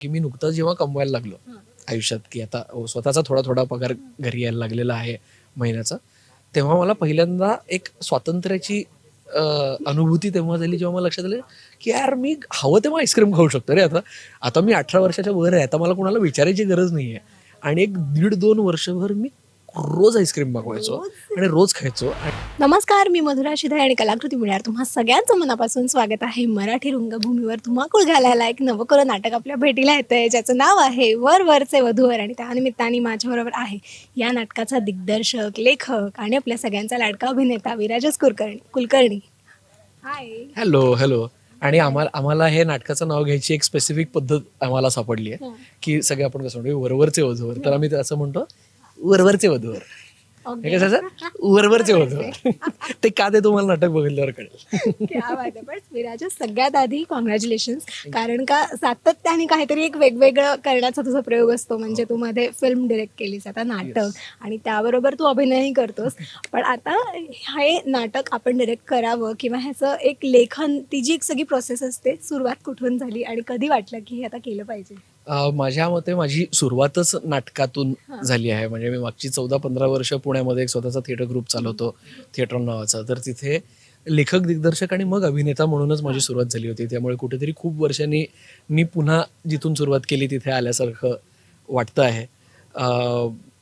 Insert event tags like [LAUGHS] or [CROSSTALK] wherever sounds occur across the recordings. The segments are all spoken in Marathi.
की मी नुकताच जेव्हा कमवायला लागलो आयुष्यात की आता स्वतःचा थोडा थोडा पगार घरी यायला लागलेला आहे महिन्याचा तेव्हा मला पहिल्यांदा एक स्वातंत्र्याची अनुभूती तेव्हा झाली जेव्हा मला लक्षात आलं की यार मी हवं तेव्हा आईस्क्रीम खाऊ शकतो रे आता. आता मी अठरा वर्षाच्या वर आहे आता मला कोणाला विचारायची गरज नाही आहे आणि एक दीड दोन वर्षभर मी रोज आईस्क्रीम मागवायचो आणि रोज खायचो. नमस्कार मी मधुरा शिधाय आणि कलाकृती मिळणार तुम्हा सगळ्यांचं मनापासून स्वागत आहे. मराठी रंगभूमीवर धुमाकूळ घालायला एक नवकरो नाटक आपल्या भेटीला येतं आहे ज्याचं नाव आहे वर वरचे वधूवर आणि त्यानिमित्ताने माझ्याबरोबर आहे. या नाटकाचा दिग्दर्शक लेखक आणि आपल्या सगळ्यांचा लाडका अभिनेता Virajas Kulkarni Kulkarni. Hi hello hello आणि आम्हाला आम्हाला हे नाटकाचं नाव घ्यायची एक स्पेसिफिक पद्धत आम्हाला सापडली आहे की सगळे आपण कसं म्हणतो वरवरचे वधूवर. तर आम्ही असं म्हणतो वरवरचे वधूवर. हे कसं? वरवरचे वधूवर. ते का ते तुम्हाला नाटक बघितल्यावर कळेल. पण सगळ्यात आधी कॉंग्रॅच्युलेशन्स कारण का सातत्याने काहीतरी एक वेगवेगळं करण्याचा तुझा प्रयोग असतो. म्हणजे तू मध्ये फिल्म डिरेक्ट केलीस आता नाटक. आणि त्याबरोबर तू अभिनयही करतोस. पण आता हे नाटक आपण डिरेक्ट करावं किंवा ह्याचं एक लेखन ती जी एक सगळी प्रोसेस असते सुरुवात कुठून झाली आणि कधी वाटलं की हे आता केलं पाहिजे? माझ्या मते माझी सुरुवातच नाटकातून झाली आहे. म्हणजे मी मागची चौदा पंधरा वर्ष पुण्यामध्ये एक स्वतःचा थिएटर ग्रुप चालवतो थिएटर नावाचा. तर तिथे लेखक दिग्दर्शक आणि मग अभिनेता म्हणूनच माझी सुरुवात झाली होती. त्यामुळे कुठेतरी खूप वर्षांनी मी पुन्हा जिथून सुरुवात केली तिथे आल्यासारखं वाटतं आहे.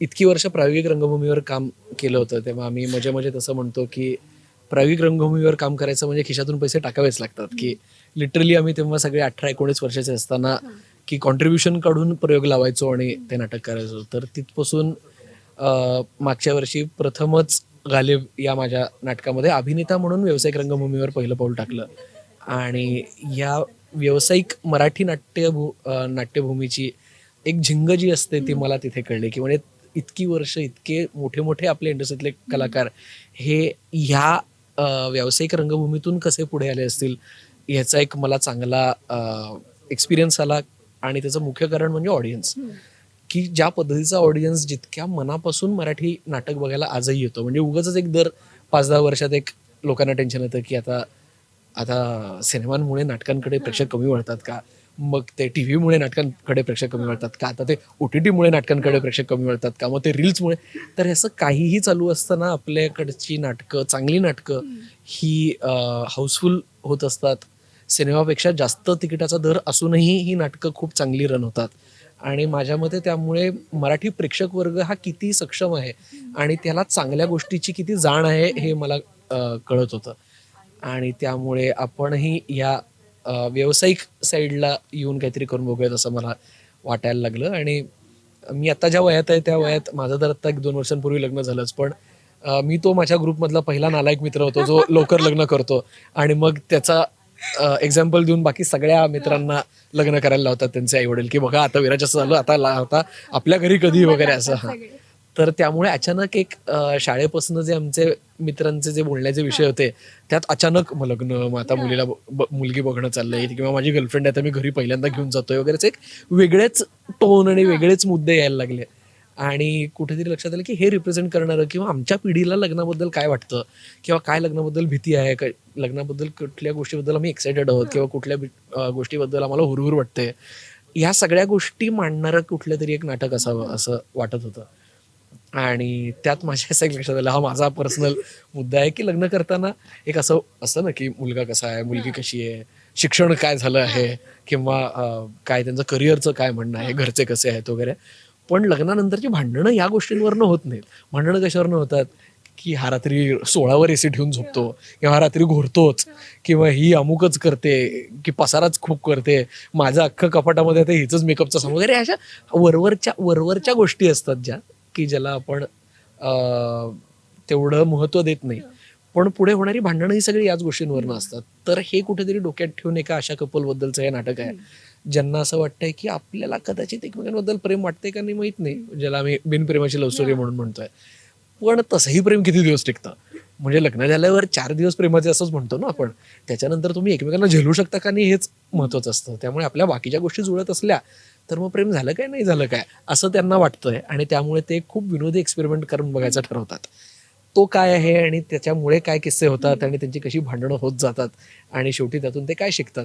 इतकी वर्ष प्रायोगिक रंगभूमीवर काम केलं होतं. तेव्हा आम्ही मजे मजेत असं म्हणतो की प्रायोगिक रंगभूमीवर काम करायचं म्हणजे खिशातून पैसे टाकावेच लागतात. की लिटरली आम्ही तेव्हा सगळे अठरा एकोणीस वर्षाचे असताना की कॉन्ट्रीब्युशन काढून प्रयोग लावायचो आणि ते नाटक करायचो. तर तिथपासून मागच्या वर्षी प्रथमच गालिब या माझ्या नाटकामध्ये अभिनेता म्हणून व्यावसायिक रंगभूमीवर पहिलं पाऊल टाकलं. आणि या व्यावसायिक मराठी नाट्यभू नाट्यभूमीची एक झिंग जी असते ती मला तिथे कळली की म्हणजे इतकी वर्ष इतके मोठे मोठे आपले इंडस्ट्रीतले कलाकार हे ह्या व्यावसायिक रंगभूमीतून कसे पुढे आले असतील याचा एक मला चांगला एक्सपिरियन्स आला. आणि त्याचं मुख्य कारण म्हणजे ऑडियन्स की ज्या पद्धतीचा ऑडियन्स जितक्या मनापासून मराठी नाटक बघायला आजही येतो म्हणजे उगाच एक दर पाच दहा वर्षात एक लोकांना टेन्शन येतं की आता आता सिनेमांमुळे नाटकांकडे प्रेक्षक कमी वळतात का? मग ते टी व्हीमुळे नाटकांकडे प्रेक्षक कमी वळतात का? आता ते ओ टी टीमुळे नाटकांकडे प्रेक्षक कमी वळतात का? मग ते रील्समुळे तर ह्याचं काहीही चालू असताना आपल्याकडची नाटकं चांगली नाटकं ही हाऊसफुल होत असतात. सिनेमापेक्षा जास्त तिकिटाचा दर असूनही ही नाटकं खूप चांगली रन होतात. आणि माझ्या मते त्यामुळे मराठी प्रेक्षक वर्ग हा किती सक्षम आहे आणि त्याला चांगल्या गोष्टीची किती जाण आहे हे मला कळत होतं. आणि त्यामुळे आपणही या व्यावसायिक साईडला येऊन काहीतरी करून बघूयात असं मला वाटायला लागलं. आणि मी आता ज्या वयात आहे त्या वयात माझं तर आत्ता एक दोन वर्षांपूर्वी लग्न झालंच पण मी तो माझ्या ग्रुपमधला पहिला नालायक मित्र होतो जो लवकर लग्न करतो. आणि मग त्याचा एक्झाम्पल देऊन बाकी सगळ्या मित्रांना लग्न करायला लावतात त्यांचे आई वडील की बघा आता विराज असं झालं आता ला- आता आपल्या घरी कधी वगैरे असं. हा. तर त्यामुळे अचानक एक शाळेपासून जे आमचे मित्रांचे जे बोलण्याचे विषय होते त्यात अचानक मग लग्न मग आता मुलीला ब- ब- मुलगी बघणं चाललंय किंवा माझी गर्लफ्रेंड आहे तर मी घरी पहिल्यांदा घेऊन जातोय वगैरेच एक वेगळेच टोन आणि वेगळेच मुद्दे यायला लागले. आणि कुठेतरी लक्षात आलं की हे रिप्रेझेंट करणारं किंवा आमच्या पिढीला लग्नाबद्दल काय वाटतं? किंवा काय लग्नाबद्दल भीती आहे? काय लग्नाबद्दल कुठल्या गोष्टीबद्दल आम्ही एक्सायटेड आहोत? किंवा कुठल्या गोष्टीबद्दल आम्हाला हुरहुर वाटते? या सगळ्या गोष्टी मांडणारं कुठलं तरी एक नाटक असावं असं वाटत होतं. आणि त्यात माझ्या असं एक लक्षात आलं हा माझा पर्सनल मुद्दा आहे की लग्न करताना एक असं असतं ना की मुलगा कसा आहे मुलगी कशी आहे शिक्षण काय झालं आहे किंवा काय त्यांचं करिअरचं काय म्हणणं आहे घरचे कसे आहेत वगैरे. पण लग्नानंतरची भांडणं या गोष्टींवरनं होत नाहीत. भांडणं कशावरनं होतात? की हा रात्री सोळावर एसी ठेवून झोपतो किंवा हा रात्री घोरतोच किंवा ही अमुकच करते की पसाराच खूप करते माझं अख्खं कपाटामध्ये आता हिचंच मेकअपचा सामान वगैरे अशा वरवरच्या वरवरच्या गोष्टी असतात ज्या की ज्याला आपण अं, तेवढं महत्त्व देत नाही. पण पुढे होणारी भांडणं ही सगळी याच गोष्टींवरनं असतात. तर हे कुठेतरी डोक्यात ठेवून एका अशा कपलबद्दलचं हे नाटक आहे. ज्यांना असं वाटतंय की आपल्याला कदाचित एकमेकांबद्दल प्रेम वाटते का नाही माहीत नाही ज्याला आम्ही बिनप्रेमाची लव्ह स्टोरी म्हणून म्हणतोय. पण तसंही प्रेम किती दिवस टिकतं? म्हणजे लग्न झाल्यावर चार दिवस प्रेमाचे असंच म्हणतो ना आपण. त्याच्यानंतर तुम्ही एकमेकांना झेलू शकता का नाही हेच महत्वाचं असतं. त्यामुळे आपल्या बाकीच्या गोष्टी जुळत असल्या तर मग प्रेम झालं काय नाही झालं काय असं त्यांना वाटतंय. आणि त्यामुळे ते खूप विनोदी एक्सपेरिमेंट करून बघायचं ठरवतात. तो काय आहे आणि त्याच्यामुळे काय किस्से होतात आणि त्यांची कशी भांडणं होत जातात आणि शेवटी त्यातून ते काय शिकतात?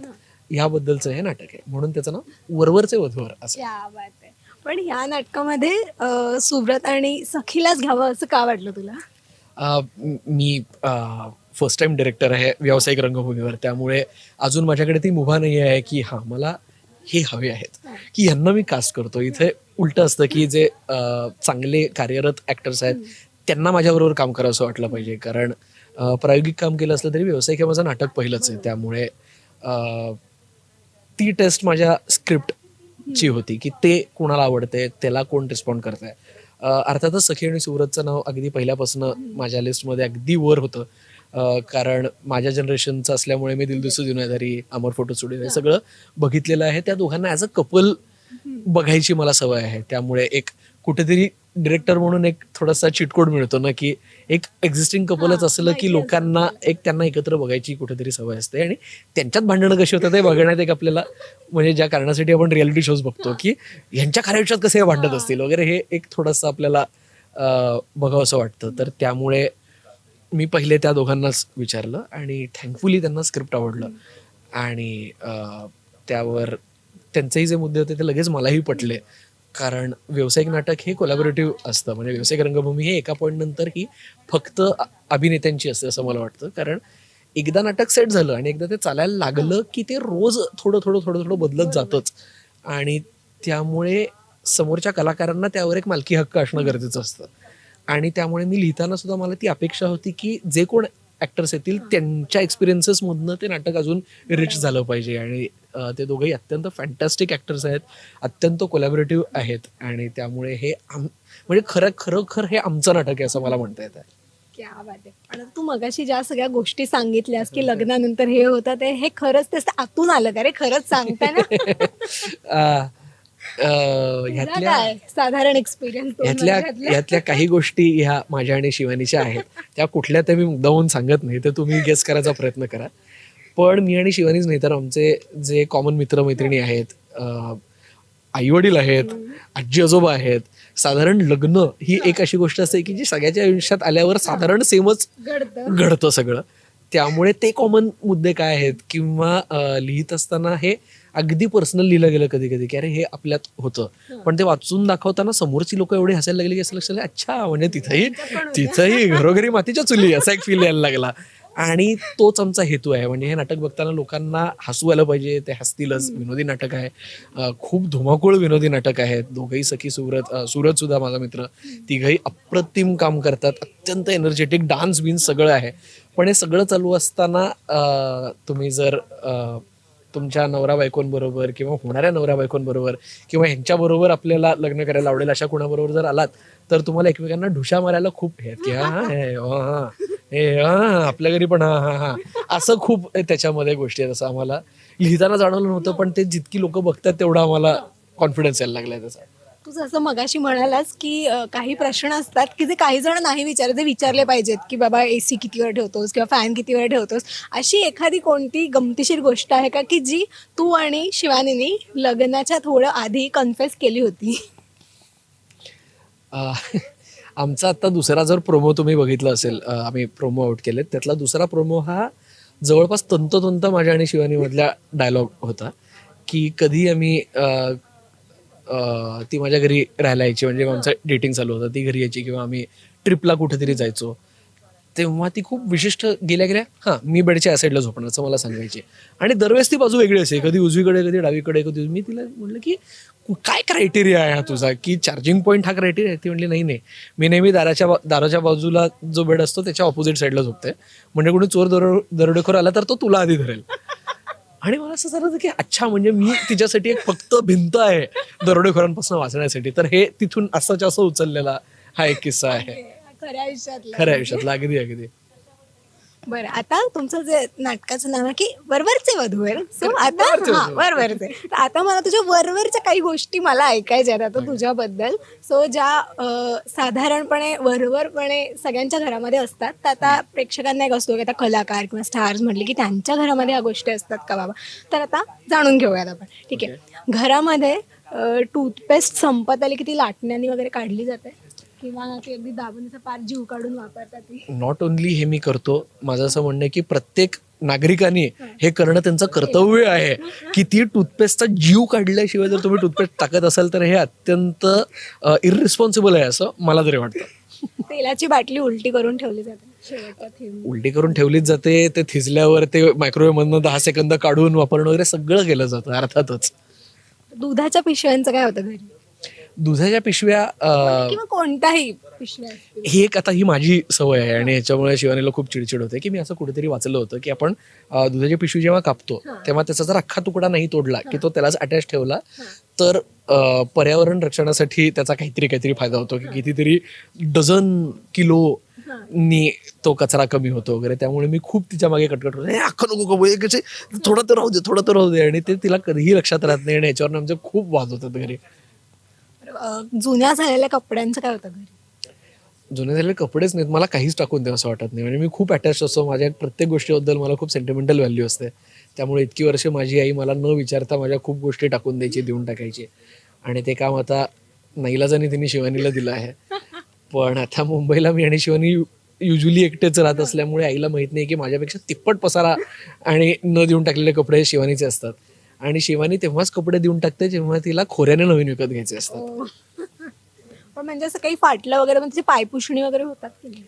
ह्याबद्दलचं हे नाटक आहे. म्हणून त्याचं नाव वरवरचे वधूवर असं. क्या बात आहे. पण ह्या नाटकामध्ये अं, सुव्रत आणि सखीलाच घ्यावं असं का वाटलं तुला? अ, म- मी फर्स्ट टाइम डिरेक्टर आहे व्यावसायिक रंगभूमीवर. त्यामुळे अजून माझ्याकडे ती मुभा नाही आहे की हां मला हे हवे आहेत. की यांना मी कास्ट करतो. इथे उलटं असतं की जे अ, चांगले कार्यरत ॲक्टर्स आहेत त्यांना माझ्याबरोबर काम करावं असं वाटलं पाहिजे. कारण अ, प्रायोगिक काम केलं असलं तरी व्यावसायिक हे माझं नाटक पहिलंच आहे. त्यामुळे अ, ती टेस्ट माझ्या स्क्रिप्टची होती की ते कोणाला आवडते त्याला कोण रिस्पॉन्ड करत आहे अर्थातच सखी आणि सुरतचं नाव अगदी पहिल्यापासून माझ्या लिस्टमध्ये अगदी वर होतं. कारण माझ्या जनरेशनचं असल्यामुळे मी दिलदुसू जुन्याधारी अमर फोटो स्टुडिओ हे सगळं बघितलेलं आहे. त्या दोघांना ॲज अ कपल बघायची मला सवय आहे. त्यामुळे एक कुठेतरी डिरेक्टर म्हणून एक थोडासा चिटकोड मिळतो ना की एक एक्झिस्टिंग कपलच असलं की लोकांना एक त्यांना एकत्र बघायची कुठेतरी सवय असते. आणि त्यांच्यात भांडणं कशी होतात ते बघण्यात एक आपल्याला म्हणजे ज्या कारणासाठी आपण रियालिटी शोज बघतो की ह्यांच्या खऱ्या आयुष्यात कसे हे भांडत असतील वगैरे हे एक थोडंसं आपल्याला बघावं असं वाटतं. तर त्यामुळे मी पहिले त्या दोघांनाच विचारलं आणि थँकफुली त्यांना स्क्रिप्ट आवडलं. आणि त्यावर त्यांचेही जे मुद्दे होते ते लगेच मलाही पटले. कारण व्यावसायिक नाटक हे कोलॅबोरेटिव्ह असतं. म्हणजे व्यावसायिक रंगभूमी हे एका पॉईंट नंतर ही फक्त अभिनेत्यांची असते असं मला वाटतं. कारण एकदा नाटक सेट झालं आणि एकदा ते चालायला लागलं की ते रोज थोडं थोडं थोडं थोडं बदलत जातंच. आणि त्यामुळे समोरच्या कलाकारांना त्यावर एक मालकी हक्क असणं गरजेचं असतं. आणि त्यामुळे मी लिहिताना सुद्धा मला ती अपेक्षा होती की जे कोण ॲक्टर्स येतील त्यांच्या एक्सपिरियन्सेसमधनं ते नाटक अजून रिच झालं पाहिजे. आणि ते दोघंही अत्यंत फॅन्टॅस्टिक ॲक्टर्स आहेत अत्यंत कोलॅबरेटिव्ह आहेत आणि त्यामुळे हे आम म्हणजे खरं खरोखर हे आमचं नाटक आहे असं मला म्हणता येतं आहे. पण तू मगाशी ज्या सगळ्या गोष्टी सांगितल्यास की लग्नानंतर हे होतं ते हे खरंच ते आतून आलं का रे? खरंच सांगताय ना? [LAUGHS] साधारण एक्सपिरियन्स ह्यातल्या काही गोष्टी ह्या माझ्या आणि शिवानीच्या आहेत. त्या कुठल्या त्या मी मुद्दाहून सांगत नाही तर तुम्ही गेस करायचा प्रयत्न करा. पण मी आणि शिवानीच नाही तर आमचे जे कॉमन मित्र मैत्रिणी आहेत आई वडील आहेत आजी आजोबा आहेत साधारण लग्न ही एक अशी गोष्ट असते की जी सगळ्याच्या आयुष्यात आल्यावर साधारण सेमच घडतं. सगळं. त्यामुळे ते कॉमन मुद्दे काय आहेत किंवा लिहित असताना हे अगदी पर्सनल लिहिलं गेलं कधी कधी की अरे हे आपल्यात होतं. पण ते वाचून दाखवताना समोरची लोक एवढे हसायला लागली की असं लक्षात अच्छा म्हणजे तिथंही तिथंही घरोघरी मातीच्या चुली असा एक फील यायला लागला. आणि तोच आमचा हेतू आहे. म्हणजे हे नाटक बघताना लोकांना हसू आलं पाहिजे ते हसतीलच. विनोदी नाटक आहे. खूप धुमाकूळ विनोदी नाटक आहेत. दोघंही सखी सुरत सुरत सुद्धा माझा मित्र. तिघही अप्रतिम काम करतात. अत्यंत एनर्जेटिक डान्स बिन्स सगळं आहे. पण हे सगळं चालू असताना तुम्ही जर तुमच्या नवरा बायकोंबरोबर किंवा होणाऱ्या नवरा बायकोंबरोबर किंवा ह्यांच्याबरोबर आपल्याला लग्न करायला आवडेल अशा कोणाबरोबर जर आलात तर तुम्हाला एकमेकांना ढुशा मारायला खूप हे आहेत की हा, [LAUGHS] हा, हे, हा, हा, आपल्या घरी पण हा हा हा. असं खूप त्याच्यामध्ये गोष्टी आहेत असं आम्हाला. लिहिताना जाणवलं नव्हतं पण ते जितकी लोक बघतात तेवढा आम्हाला कॉन्फिडन्स यायला लागलाय त्याचा. तू जसं मगाशी म्हणालास की अं, काही प्रश्न असतात की जे काही जण नाही विचारत ते विचारले पाहिजेत की बाबा ए सी किती वेळ ठेवतोस किंवा फॅन किती वेळ ठेवतोस? अशी एखादी कोणती गमतीशीर गोष्ट आहे का की जी तू आणि शिवानीनी लग्नाच्या थोडं आधी कन्फेस केली होती? आमचा आता दुसरा जर प्रोमो तुम्ही बघितला असेल आम्ही प्रोमो आउट केलेत त्यातला दुसरा प्रोमो हा जवळपास तंतोतंत माझ्या आणि शिवानीमधल्या डायलॉग होता की कधी आम्ही ती माझ्या घरी राहायला यायची म्हणजे आमचं डेटिंग चालू होतं ती घरी यायची किंवा आम्ही ट्रिपला कुठेतरी जायचो. तेव्हा ती खूप विशिष्ट गेल्या गेल्या हां मी बेडच्या या साईडला झोपणार असं मला सांगायची. आणि दरवेळेस ती बाजू वेगळी असे कधी उजवीकडे कधी डावीकडे कधी मी तिला म्हटलं की काय क्रायटेरिया आहे हा तुझा? की चार्जिंग पॉईंट हा क्रायटेरिया आहे? ती म्हटली नाही नाही. मी नेहमी दाराच्या दाराच्या बाजूला जो बेड असतो त्याच्या ऑपोजिट साईडला झोपते. म्हणजे कोणी चोर दरो दरोडेखोर आला तर तो तुला आधी धरेल. आणि मला असं झालं की अच्छा म्हणजे मी तिच्यासाठी एक फक्त भिंत आहे दरोडेखोरांपासून वाचण्यासाठी. तर हे तिथून असंच असं उचललेला हा एक किस्सा आहे. खऱ्या आयुष्यातला खऱ्या आयुष्यातला अगदी अगदी. बरं आता तुमचं जे नाटकाचं नाव आहे की वरवरचे वधू आहे सो आता हा वरवरचे. तर आता मला तुझ्या वरवरच्या काही गोष्टी मला ऐकायच्या आहेत आता तुझ्याबद्दल. सो ज्या अं, साधारणपणे वरवरपणे सगळ्यांच्या घरामध्ये असतात तर आता प्रेक्षकांना एक असतो की आता कलाकार किंवा स्टार्स म्हटले की त्यांच्या घरामध्ये ह्या गोष्टी असतात का बाबा? तर आता जाणून घेऊयात आपण. ठीक आहे. घरामध्ये टूथपेस्ट संपत आली की ती लाटण्यानी वगैरे काढली जाते? किंवा ती अगदी दाबून असं पार जीव काढून वापरतात ती. नॉट ओन्ली हे मी करतो माझं असं म्हणणं आहे की प्रत्येक नागरिकांनी हे करणं त्यांचं कर्तव्य आहे किती टूथपेस्टचा जीव काढल्याशिवाय जर तुम्ही टूथपेस्ट टाकत असाल तर हे अत्यंत इररिस्पॉन्सिबल आहे असं मला तरी वाटतं. तेलाची बाटली उलटी करून ठेवली जाते. उलटी करून ठेवलीच जाते ते थिजल्यावर ते मायक्रोवेव्ह मधनं दहा सेकंद काढून वापरणं वगैरे सगळं केलं जातं अर्थातच. दुधाच्या पिशव्यांचं काय होतं घरी? दुधाच्या पिशव्या किंवा कोणताही पिशव्या असतील. ही एक आता ही माझी सवय आहे आणि याच्यामुळे शिवानीला खूप चिडचिड होते की मी असं कुठेतरी वाचलं होतं की आपण अं, दुधाची पिशवी जेव्हा कापतो तेव्हा त्याचा जर अख्खा तुकडा नाही तोडला की तो त्यालाच अटॅच ठेवला तर अं, पर्यावरण रक्षणासाठी त्याचा काहीतरी काहीतरी फायदा होतो की कितीतरी डझन किलो नी तो कचरा कमी होतो वगैरे. त्यामुळे मी खूप तिच्यामागे कटकट होतो. "ए, अख्खं नको कपडे कसे? थोडं तर राहू दे थोडं तर राहू दे. आणि ते तिला कधीही लक्षात राहत नाही आणि याच्यावर आमचे खूप वाद होतात घरी. अं, जुन्या झालेल्या कपड्यांचं काय होतं घरी? जुने झालेले कपडेच नाहीत. मला काहीच टाकून द्यावं असं वाटत नाही. म्हणजे मी खूप अटॅच असतो. माझ्या प्रत्येक गोष्टीबद्दल मला खूप सेंटिमेंटल व्हॅल्यू असते. त्यामुळे इतकी वर्ष माझी आई मला न विचारता माझ्या खूप गोष्टी टाकून द्यायची देऊन टाकायची. आणि ते काम आता नाईलाजाने तिने शिवानीला दिलं आहे. पण आता मुंबईला मी आणि शिवानी युजली एकटेच राहत असल्यामुळे आईला माहीत नाही की माझ्यापेक्षा तिप्पट पसारा आणि न देऊन टाकलेले कपडे शिवानीचे असतात. आणि शिवानी तेव्हाच कपडे देऊन टाकते जेव्हा तिला खोऱ्याने नवीन विकत घ्यायचे असतात. [LAUGHS] पण म्हणजे असं काही फाटलं वगैरे म्हणजे पायपुषणी वगैरे होतात की नाही?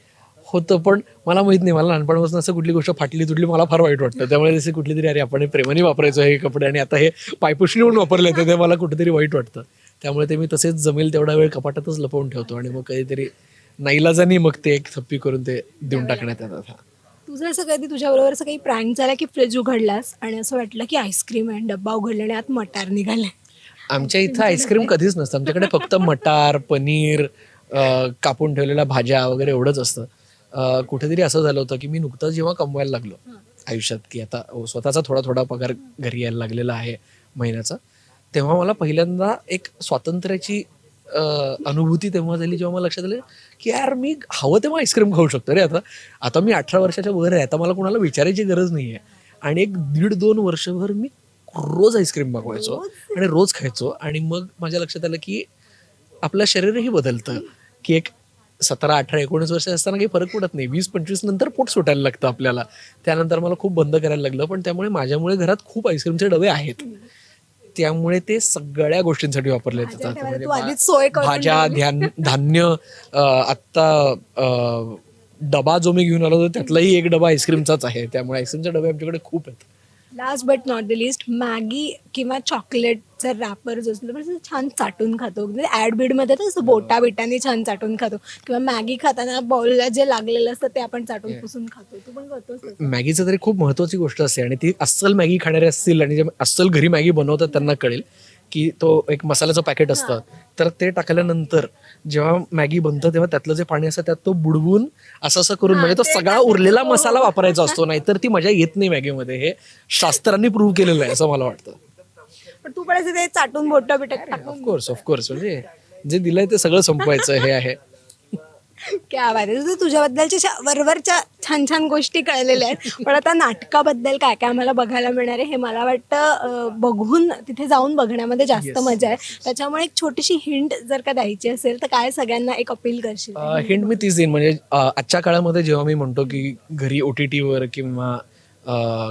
होतं पण मला माहीत नाही. मला लहानपणापासून असं कुठली गोष्ट फाटली तुटली मला फार वाईट वाटतं. त्यामुळे जसे कुठली तरी अरे आपण हे प्रेमाने वापरायचो हे कपडे आणि आता हे पायपुषणी म्हणून वापरले तर ते मला कुठेतरी वाईट वाटतं. त्यामुळे ते मी तसेच जमेल तेवढा वेळ कपाटातच लपवून ठेवतो आणि मग कधीतरी नाईलाजानी मग ते एक थप्पी करून ते देऊन टाकण्यात येतात. हा. तुझं असं कधी तुझ्याबरोबर असं काही प्रँक झाला की फ्रीज उघडलास? आणि असं वाटलं की आईस्क्रीम आहे डब्बा उघडला आणि आत मटार निघाले आमच्या इथं आईस्क्रीम कधीच नसतं. आमच्याकडे फक्त मटार पनीर कापून ठेवलेल्या भाज्या वगैरे एवढंच असतं. कुठेतरी असं झालं होतं की मी नुकतंच जेव्हा कमवायला लागलो आयुष्यात की आता स्वतःचा थोडा थोडा पगार घरी यायला लागलेला आहे महिन्याचा तेव्हा मला पहिल्यांदा एक स्वातंत्र्याची अनुभूती तेव्हा झाली जेव्हा मला लक्षात आलं की यार मी हवं तेव्हा आईस्क्रीम खाऊ शकतो रे आता. आता मी अठरा वर्षाच्या वर आहे आता मला कोणाला विचारायची गरज नाही आहे आणि एक दीड दोन वर्षभर मी रोज आईस्क्रीम मागवायचो आणि रोज खायचो. आणि मग माझ्या लक्षात आलं की आपलं शरीरही बदलतं. की एक सतरा अठरा एकोणीस वर्ष असताना काही फरक पडत नाही. वीस पंचवीस नंतर पोट सुटायला लागतं आपल्याला. त्यानंतर मला खूप बंद करायला लागलं. पण त्यामुळे माझ्यामुळे घरात खूप आईस्क्रीमचे डबे आहेत. त्यामुळे ते सगळ्या गोष्टींसाठी वापरले जातात. म्हणजे भाज्या ध्यान धान्य आत्ता डबा जो मी घेऊन आलो होतो त्यातलाही एक डबा आईस्क्रीमचाच आहे. त्यामुळे आईस्क्रीमचे डबे आमच्याकडे खूप आहेत. Last but not the list Maggi किंवा चॉकलेटचं रॅपर जो असतो छान चाटून खातो. म्हणजे ॲड बीडमध्ये तर असं बोटा बिटाने छान चाटून खातो. किंवा मॅगी खाताना बाउलला जे लागलेलं असतं ते आपण चाटून पुसून खातो. तू पण करतोस तसं? मॅगीचं तरी खूप महत्वाची गोष्ट असते आणि ती अस्सल मॅगी खाणारे असतील आणि जे अस्सल घरी मॅगी बनवतात त्यांना कळेल की तो एक मसाल्याचं पॅकेट असतं. तर ते टाकल्यानंतर जेव्हा मॅगी बनतं तेव्हा त्यातलं जे पाणी असतं त्यात तो बुडवून असं असं करून म्हणजे तो सगळा उरलेला मसाला वापरायचा असतो. नाहीतर ती मजा येत नाही मॅगीमध्ये. हे शास्त्रांनी प्रूव्ह केलेलं आहे असं मला वाटतं. पण तू पण असं ते चाटून बोटा बिटात टाकून ऑफकोर्स ऑफकोर्स म्हणजे जे दिलंय ते सगळं संपवायचं हे आहे. क्या बात आहे. तुझं तुझ्याबद्दलच्या अशा वरवरच्या छान छान गोष्टी कळलेल्या आहेत. पण आता नाटकाबद्दल काय काय आम्हाला बघायला मिळणार आहे हे मला वाटतं अं, बघून तिथे जाऊन बघण्यामध्ये जास्त मजा आहे. त्याच्यामुळे एक छोटीशी हिंट जर का द्यायची असेल तर काय सगळ्यांना एक अपील करशील? हिंट मी तीच देईन. म्हणजे अ, आजच्या काळामध्ये जेव्हा मी म्हणतो की घरी ओ टी टीवर किंवा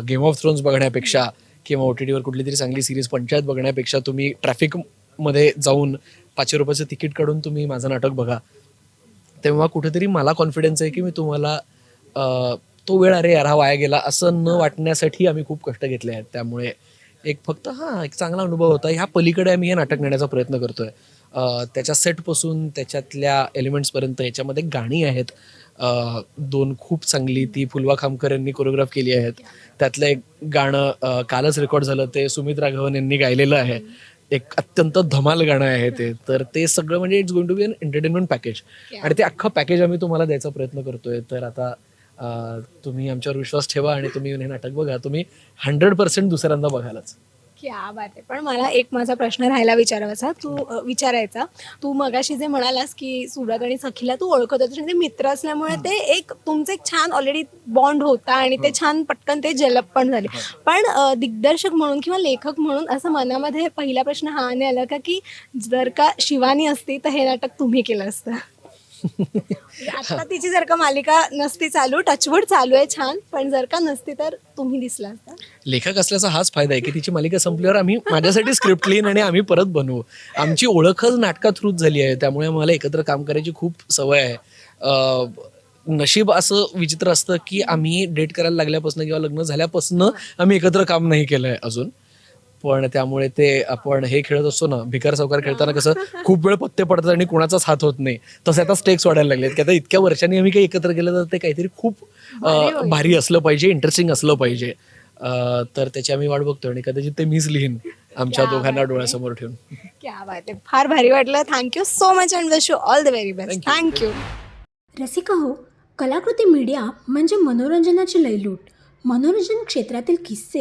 गेम ऑफ थ्रोन्स बघण्यापेक्षा किंवा ओ टी टीवर कुठली तरी चांगली सिरीज पंचायत बघण्यापेक्षा तुम्ही ट्रॅफिकमध्ये जाऊन पाचशे रुपयाचं तिकीट काढून तुम्ही माझं नाटक बघा. तेव्हा कुठेतरी मला कॉन्फिडन्स आहे की मी तुम्हाला तो वेळ अरे यार हा वाया गेला असं न वाटण्यासाठी आम्ही खूप कष्ट घेतले आहेत. त्यामुळे एक फक्त हा एक चांगला अनुभव होता. ह्या पलीकडे आम्ही हे नाटक नेण्याचा प्रयत्न करतोय. त्याच्या सेटपासून त्याच्यातल्या एलिमेंट्सपर्यंत याच्यामध्ये गाणी आहेत. दोन खूप चांगली ती फुलवा खामकर यांनी कोरिओग्राफ केली आहेत. त्यातलं एक गाणं कालच रेकॉर्ड झालं ते सुमित राघवन यांनी गायलेलं आहे. एक अत्यंत धमाल गाणं आहे ते. तर ते सगळं म्हणजे it's going to be an entertainment package आणि ते अख्खं पॅकेज आम्ही तुम्हाला द्यायचा प्रयत्न करतोय. तर आता तुम्ही आमच्यावर विश्वास ठेवा आणि तुम्ही हे नाटक बघा. तुम्ही हंड्रेड पर्सेंट दुसऱ्यांदा बघालच. क्या बात आहे. पण मला एक माझा प्रश्न राहायला विचारायचा तू अ, विचारायचा. तू मगाशी जे म्हणालास की सुरत आणि सखीला तू ओळखत होतास आणि ते मित्र असल्यामुळे ते एक तुमचं एक छान ऑलरेडी बॉन्ड होता आणि ते छान पटकन ते जलप पण झाले. पण अ, दिग्दर्शक म्हणून किंवा लेखक म्हणून असं मनामध्ये पहिला प्रश्न हा नाही आला का की जर का शिवानी असती तर हे नाटक तुम्ही केलं असतं. आता तिची जर का मालिका नसती चालू टचवूड चालू आहे छान पण जर का नसती तर तुम्ही दिसला असता. लेखक असल्याचा हाच फायदा आहे की तिची मालिका संपल्यावर आम्ही माझ्यासाठी स्क्रिप्ट लिहिन आणि आम्ही परत बनवू. आमची ओळखच नाटका थ्रूच झाली आहे त्यामुळे मला एकत्र काम करायची खूप सवय आहे. अं, नशीब असं विचित्र असतं की आम्ही डेट करायला लागल्यापासून किंवा लग्न झाल्यापासून आम्ही एकत्र काम नाही केलं आहे अजून. पण त्यामुळे ते आपण हे खेळत असतो ना भिकार सावकार खेळताना कसं खूप वेळ पत्ते पडतात आणि कोणाचाच हात होत नाही. तसे आता स्टेक्स वाढायला लागलेत की आता इतक्या वर्षांनी आम्ही काही एकत्र केलं तर ते काहीतरी खूप अं, भारी असलं पाहिजे इंटरेस्टिंग असलं पाहिजे. अं, तर त्याची आम्ही वाट बघतो आणि कदाचित ते मीच लिहीन आमच्या दोघांना डोळ्यासमोर ठेवून. क्या बात आहे. फार भारी वाटलं. Thank you so much and wish you all the very best thank you Rasika हो कलाकृती मीडिया म्हणजे मनोरंजनाची लयलूट. मनोरंजन क्षेत्रातील किस्से